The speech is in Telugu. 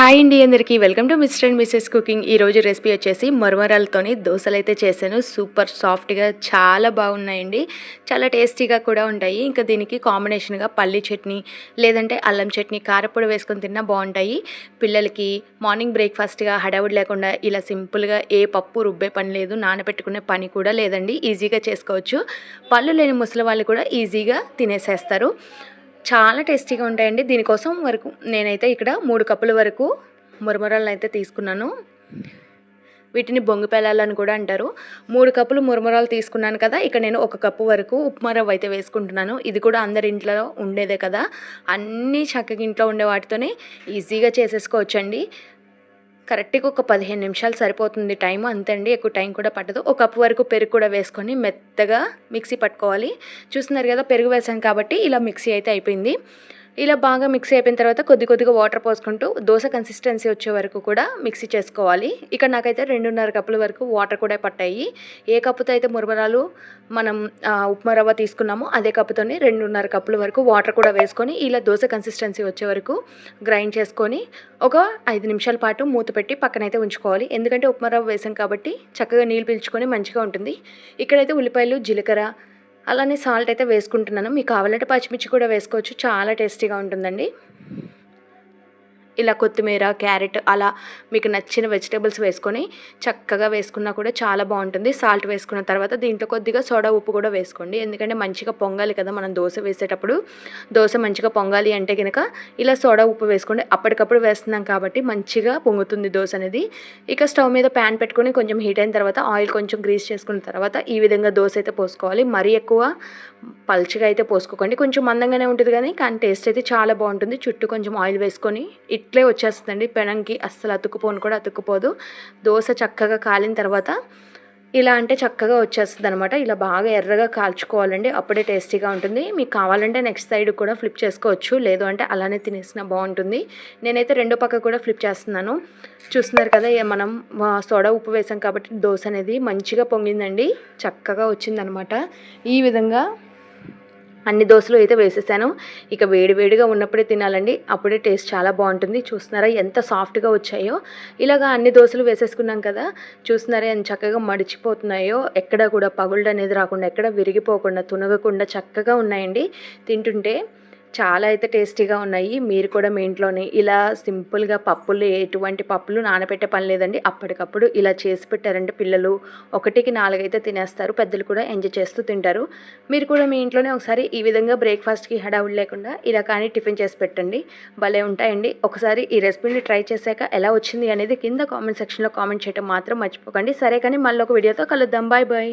హాయ్ అండి అందరికీ. Welcome to mister and missus cooking. ఈరోజు రెసిపీ వచ్చేసి మరమరాలతోని దోశలు అయితే చేశాను. సూపర్ సాఫ్ట్గా చాలా బాగున్నాయండి. చాలా టేస్టీగా కూడా ఉంటాయి. ఇంకా దీనికి కాంబినేషన్గా పల్లి చట్నీ లేదంటే అల్లం చట్నీ కారపొడి వేసుకొని తిన్నా బాగుంటాయి. పిల్లలకి మార్నింగ్ బ్రేక్ఫాస్ట్గా హడావుడి లేకుండా ఇలా సింపుల్గా ఏ పప్పు రుబ్బే పని లేదు నానబెట్టుకునే పని కూడా లేదండి. ఈజీగా చేసుకోవచ్చు. పళ్ళు లేని ముసలి వాళ్ళు కూడా ఈజీగా తినేసేస్తారు. చాలా టేస్టీగా ఉంటాయండి. దీనికోసం వరకు నేనైతే ఇక్కడ మూడు కప్పుల వరకు మురమురాలను అయితే తీసుకున్నాను. వీటిని బొంగు కూడా అంటారు. మూడు కప్పులు మురమురాలు తీసుకున్నాను కదా ఇక్కడ నేను ఒక కప్పు వరకు ఉప్మా రవ్వ అయితే వేసుకుంటున్నాను. ఇది కూడా అందరి ఇంట్లో ఉండేదే కదా. అన్నీ చక్కగా ఇంట్లో ఉండే వాటితోనే ఈజీగా చేసేసుకోవచ్చండి. కరెక్ట్గా ఒక పదిహేను నిమిషాలు సరిపోతుంది టైం అంతండి ఎక్కువ టైం కూడా పట్టదు. ఒక కప్పు వరకు పెరుగు కూడా వేసుకొని మెత్తగా మిక్సీ పట్టుకోవాలి. చూస్తున్నారు కదా పెరుగు వేసాం కాబట్టి ఇలా మిక్సీ అయితే అయిపోయింది. ఇలా బాగా మిక్సీ అయిపోయిన తర్వాత కొద్ది కొద్దిగా వాటర్ పోసుకుంటూ దోశ కన్సిస్టెన్సీ వచ్చే వరకు కూడా మిక్సీ చేసుకోవాలి. ఇక్కడ నాకైతే రెండున్నర కప్పుల వరకు వాటర్ కూడా పట్టాయి. ఏ కప్పుతో అయితే మురమరాలు మనం ఉప్మా రవ్వ తీసుకున్నామో అదే కప్పుతోనే రెండున్నర కప్పుల వరకు వాటర్ కూడా వేసుకొని ఇలా దోశ కన్సిస్టెన్సీ వచ్చే వరకు గ్రైండ్ చేసుకొని ఒక ఐదు నిమిషాల పాటు మూత పెట్టి పక్కనైతే ఉంచుకోవాలి. ఎందుకంటే ఉప్మా రవ్వ వేసాం కాబట్టి చక్కగా నీళ్ళు పీల్చుకొని మంచిగా ఉంటుంది. ఇక్కడైతే ఉల్లిపాయలు జీలకర్ర అలానే సాల్ట్ అయితే వేసుకుంటున్నాను. మీకు కావాలంటే పచ్చిమిర్చి కూడా వేసుకోవచ్చు. చాలా టేస్టీగా ఉంటుందండి. ఇలా కొత్తిమీర క్యారెట్ అలా మీకు నచ్చిన వెజిటేబుల్స్ వేసుకొని చక్కగా వేసుకున్నా కూడా చాలా బాగుంటుంది. సాల్ట్ వేసుకున్న తర్వాత దీంట్లో కొద్దిగా సోడా ఉప్పు కూడా వేసుకోండి. ఎందుకంటే మంచిగా పొంగాలి కదా మనం దోశ వేసేటప్పుడు. దోశ మంచిగా పొంగాలి అంటే కనుక ఇలా సోడా ఉప్పు వేసుకోండి. అప్పటికప్పుడు వేస్తున్నాం కాబట్టి మంచిగా పొంగుతుంది దోశ అనేది. ఇక స్టవ్ మీద ప్యాన్ పెట్టుకొని కొంచెం హీట్ అయిన తర్వాత ఆయిల్ కొంచెం గ్రీస్ చేసుకున్న తర్వాత ఈ విధంగా దోశ అయితే పోసుకోవాలి. మరీ ఎక్కువ పల్చగా అయితే పోసుకోకండి. కొంచెం మందంగానే ఉంటుంది కానీ కానీ టేస్ట్ అయితే చాలా బాగుంటుంది. చుట్టూ కొంచెం ఆయిల్ వేసుకొని ఇట్ ఇట్లే వచ్చేస్తుందండి. పెనంకి అస్సలు అతుక్కుపోను కూడా అతుక్కుపోదు. దోశ చక్కగా కాలిన తర్వాత ఇలా అంటే చక్కగా వచ్చేస్తుంది అనమాట ఇలా బాగా ఎర్రగా కాల్చుకోవాలండి. అప్పుడే టేస్టీగా ఉంటుంది. మీకు కావాలంటే నెక్స్ట్ సైడ్ కూడా ఫ్లిప్ చేసుకోవచ్చు. లేదు అంటే అలానే తినేసిన బాగుంటుంది. నేనైతే రెండో పక్క కూడా ఫ్లిప్ చేస్తున్నాను. చూస్తున్నారు కదా మనం సోడా ఉప్పు వేసాం కాబట్టి దోశ అనేది మంచిగా పొంగిందండి. చక్కగా వచ్చిందనమాట ఈ విధంగా అన్ని దోశలు అయితే వేసేసాను. ఇక వేడివేడిగా ఉన్నప్పుడే తినాలండి. అప్పుడే టేస్ట్ చాలా బాగుంటుంది. చూస్తున్నారా ఎంత సాఫ్ట్గా వచ్చాయో. ఇలాగా అన్ని దోశలు వేసేసుకున్నాం కదా. చూస్తున్నారా ఎంత చక్కగా మడిచిపోతున్నాయో. ఎక్కడ కూడా పగుళ్ళు అనేది రాకుండా ఎక్కడ విరిగిపోకుండా తునగకుండా చక్కగా ఉన్నాయండి. తింటుంటే చాలా అయితే టేస్టీగా ఉన్నాయి. మీరు కూడా మీ ఇంట్లోనే ఇలా సింపుల్గా పప్పులు ఎటువంటి పప్పులు నానబెట్టే పని లేదండి. అప్పటికప్పుడు ఇలా చేసి పెట్టారంటే పిల్లలు ఒకటికి నాలుగైతే తినేస్తారు. పెద్దలు కూడా ఎంజాయ్ చేస్తూ తింటారు. మీరు కూడా మీ ఇంట్లోనే ఒకసారి ఈ విధంగా బ్రేక్ఫాస్ట్కి హడావుడు లేకుండా ఇలా కానీ టిఫిన్ చేసి పెట్టండి. భలే ఉంటాయండి. ఒకసారి ఈ రెసిపీని ట్రై చేశాక ఎలా వచ్చింది అనేది కింద కామెంట్ సెక్షన్లో కామెంట్ చేయడం మాత్రం మర్చిపోకండి. సరే కానీ మళ్ళీ ఒక వీడియోతో కలుద్దాం. Bye bye.